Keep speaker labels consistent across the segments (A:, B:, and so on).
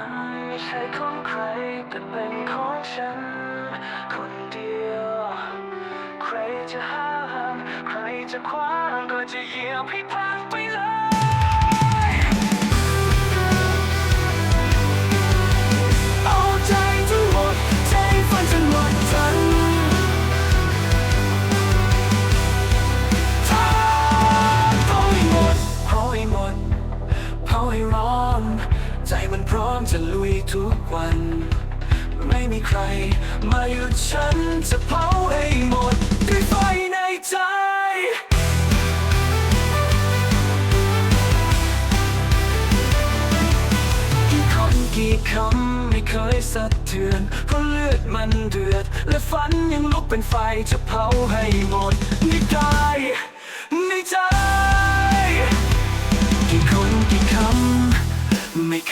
A: ันไม่ใช่ของใครแต่เป็นของฉัน คนเดียว ใครจะห้ามใครจะคว้างก็จะเหยียบให้พัง จะลุยทุกวัน ไม่มีใครมาหยุดฉันจะเผาให้หมดด้วยไฟในใจกี่คนกี่คำไม่เคยสะเทือนเพราะเลือดมันเดือด และฝันยังลุกเป็นไฟจะเผาให้หมดในกายในใจ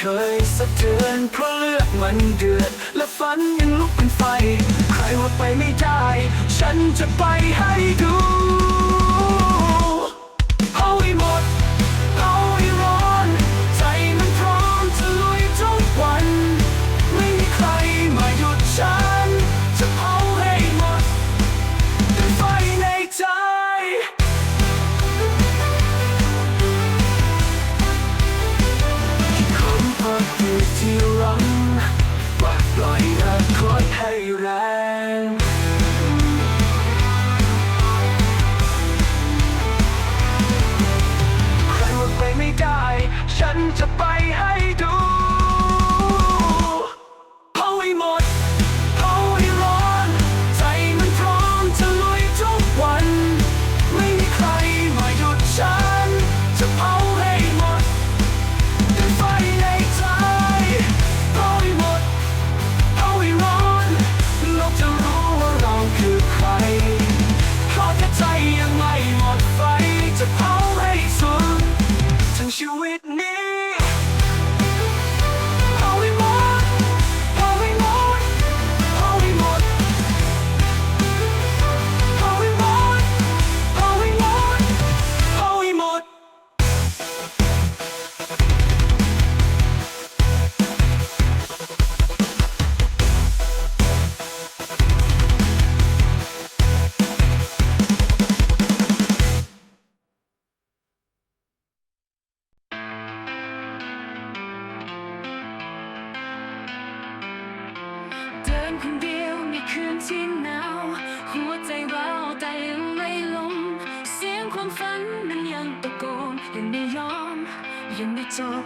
A: เคยสะเทือนเพราะเลือกมันเดือด และฝันยังลุกเป็นไฟ ใครว่าไปไม่ได้ ฉันจะไปให้ดู ฝันมันยังตะโกน
B: ยังไม่ยอมยังไม่จบ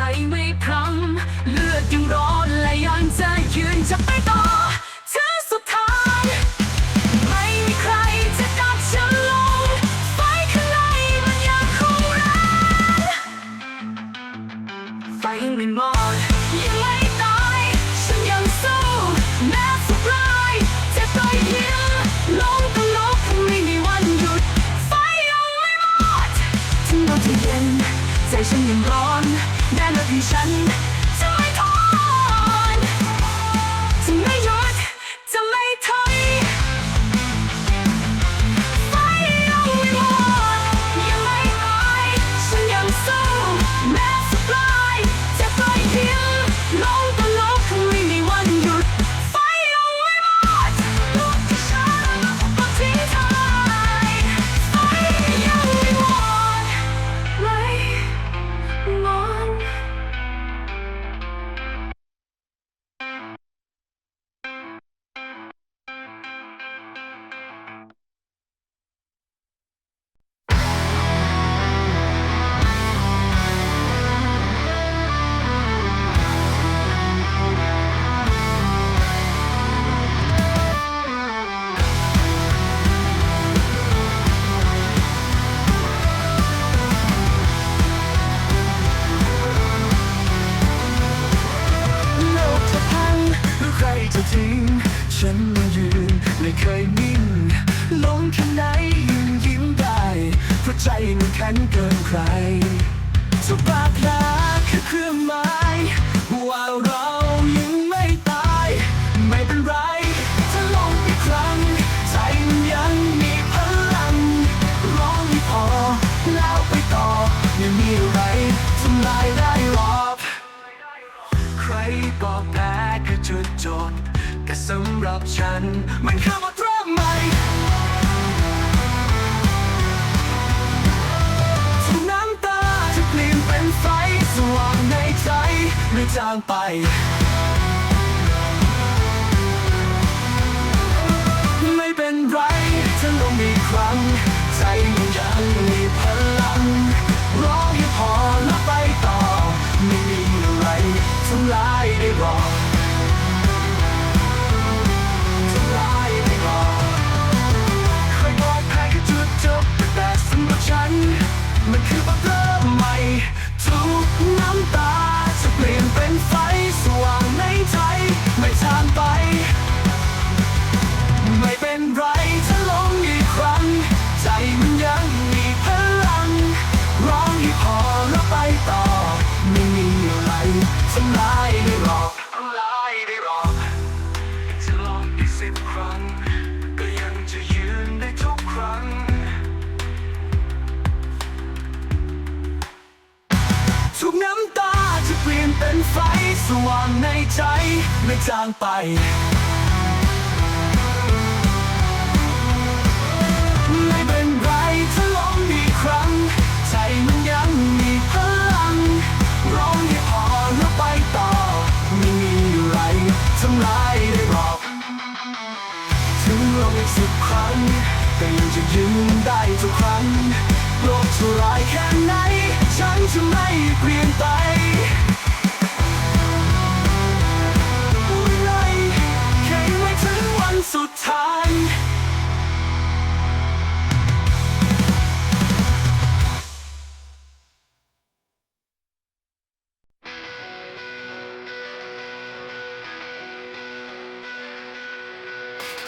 B: ใจไม่พลังเลือดยังร้อนและยังจะยืนจะไปต่อถึงสุดทาย ไม่มีใครจะดับฉันลงไฟข้างในมันยังคงแรงไฟไม่หมด 带了雨伞。 ก
A: ครั้ง ใจยังมีพลัง ร้องให้พอ แล้วไปต่อยังมีอะไรทำลาได้รอกใครกแพ้คือดจบแต่สำหรับฉัน มันคำว่าเริ่ใหม่ทุกน้ำตาจะเปลี่ยนเป็นไฟสว่างในใจไม่จางไป ใจไม่จางไป ไม่เป็นไรถ้าลองอีกครั้ง ใจมันยังมีพลัง ร้องให้พอแล้วไปต่อ ไม่มีอะไรทำลายได้หรอก ถึงลองอีกสิบครั้งก็ยังจะยืนได้ทุกครั้ง โลกจะร้ายแค่ไหน ฉันจะไม่เปลี่ยนไป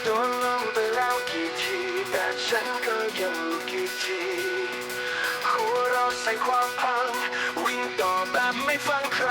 A: โดนลงไปแล้วกี่ทีแต่ฉันก็ยังกี่ทีหัวเราใส่ความพัง วิ่งต่อแบบไม่ฟังใคร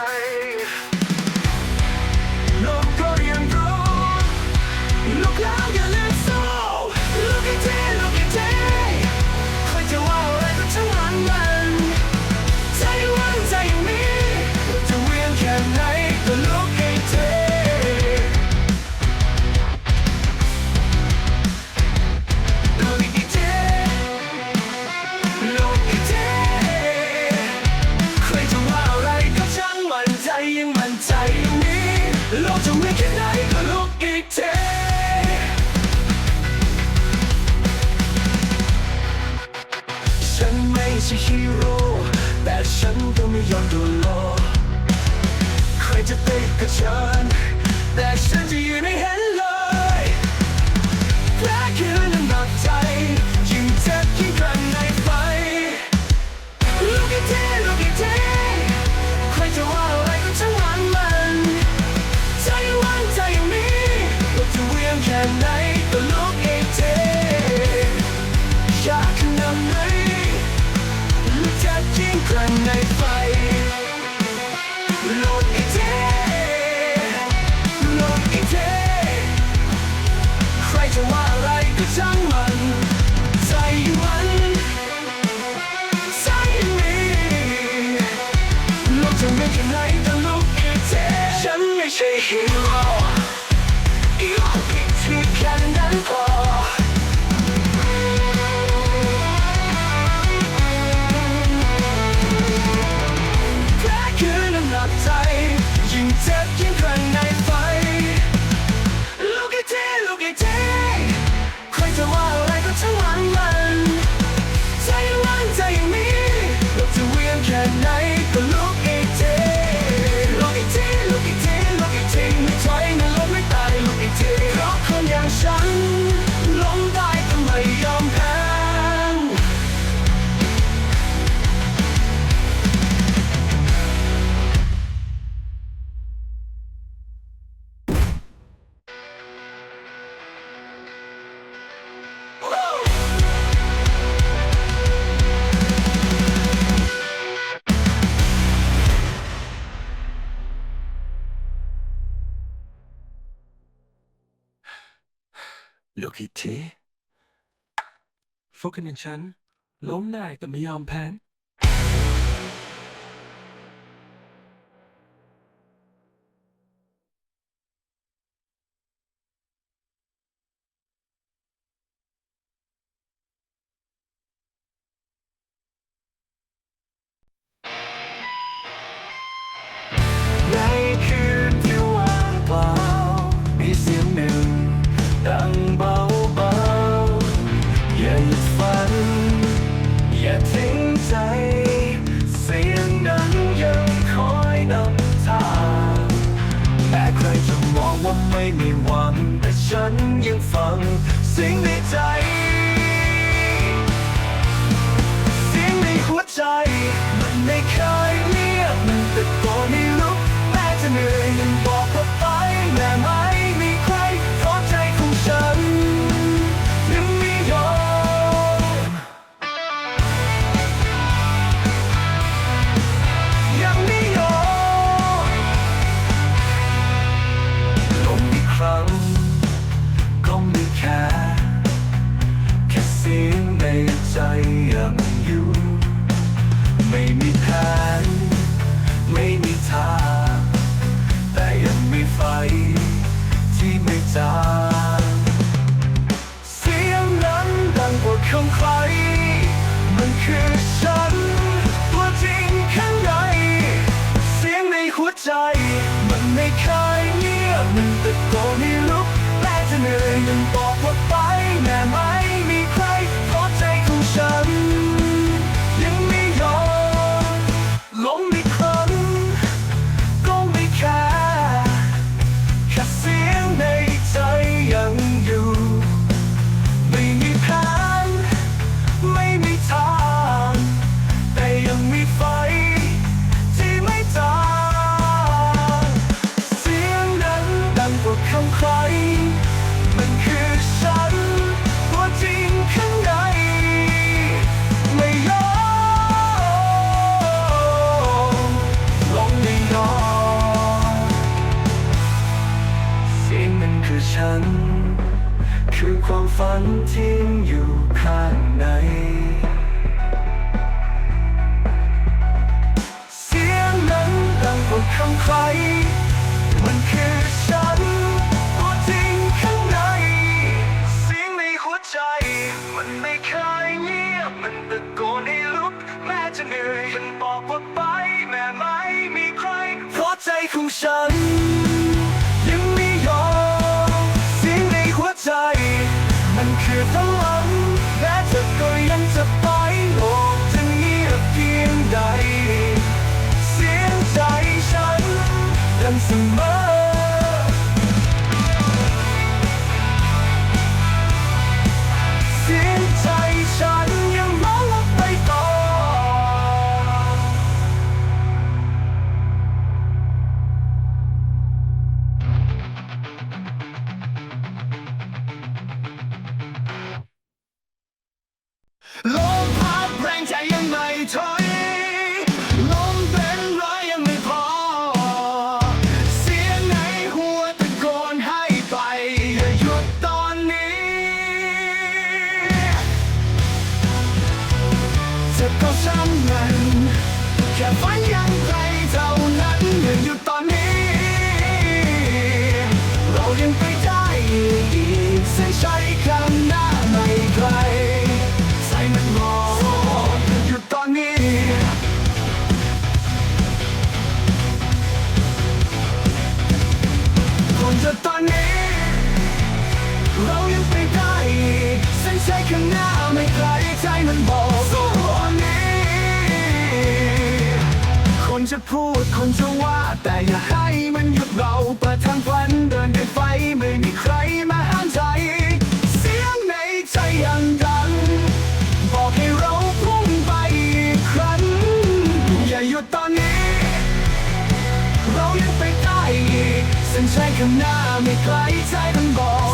A: back in you ผิดทีพวกกันอย่างฉัน ล้มไน้ายก็ไม่ยอมแพ้ ฟังสิ่งในใจ อนนี้ เรายังไปได้อีกเส้นชัยข้างหน้าไม่ไกลใจมันบอกสู้วันนี้ คนจะพูดคนจะว่า แต่อย่าให้มันหยุดเราเปิดทางฝันเดินด้วยไฟไม่มีใครมา ข้างหน้าไม่ไกลใจมันบอก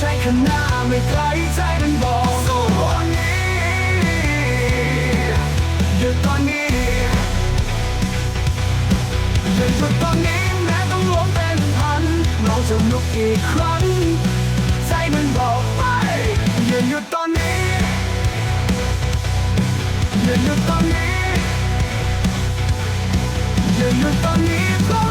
A: นชัยข้างหน้าไม่ไกลใจมันบอกสู้วันนี้หยุดตอนนี้อย่าหยุดตอนนี้แม้ต้องล้มเป็นพันเราจะลุกอีกครั้ง ใจมันบอกไปอย่าหยุดตอนนี้อย่าหยุดตอนนี้อย่าหยุดตอนนี้